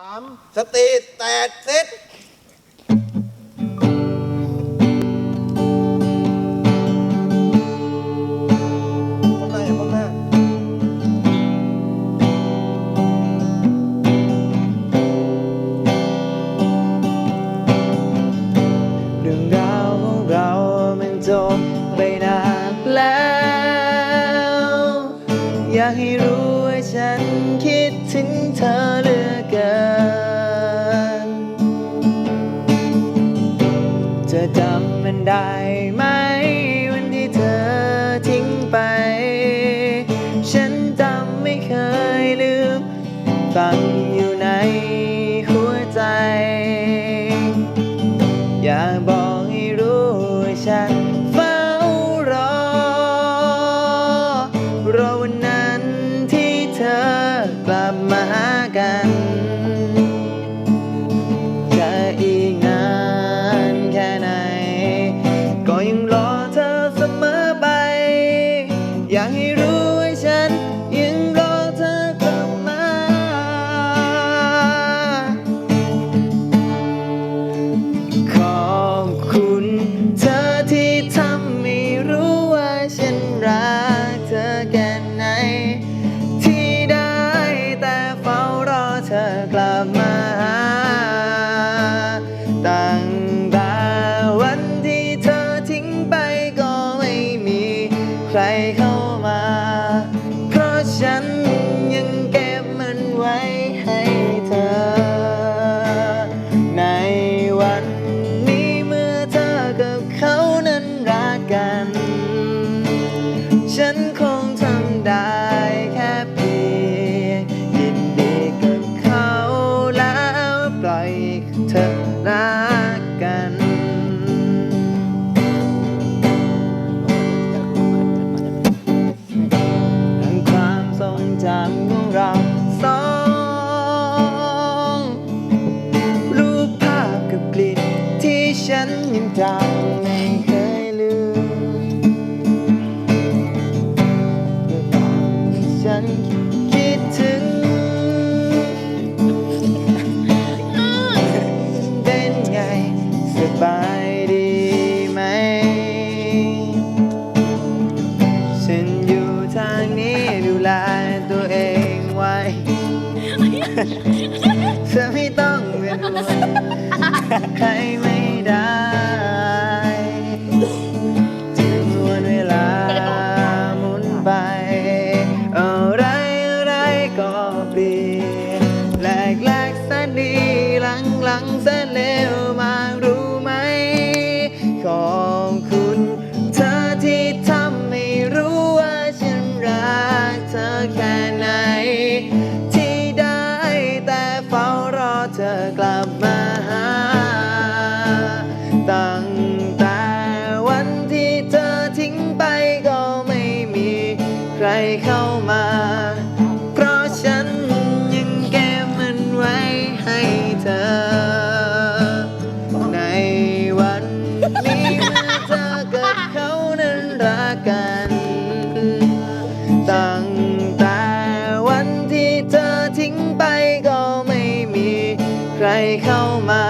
ามสติแตกเซ็ตเรื่องราวของเรามันจบไปนานแล้ว อยากให้รู้ว่าฉันคิด bấy như này จำของเราสองรูปภาพกับกลิ่นที่ฉันยังจำไม่เคยลืมตอนที่ฉัน ลตัวเองไว้ เธอไม่ต้องเป็นห่วงใครไม่ ใครเข้ามา เพราะฉันยังเก็บมันไว้ให้เธอ ในวันนี้เมื่อเธอกับเขานั้นรักกัน ตั้งแต่วันที่เธอทิ้งไปก็ไม่มีใครเข้ามา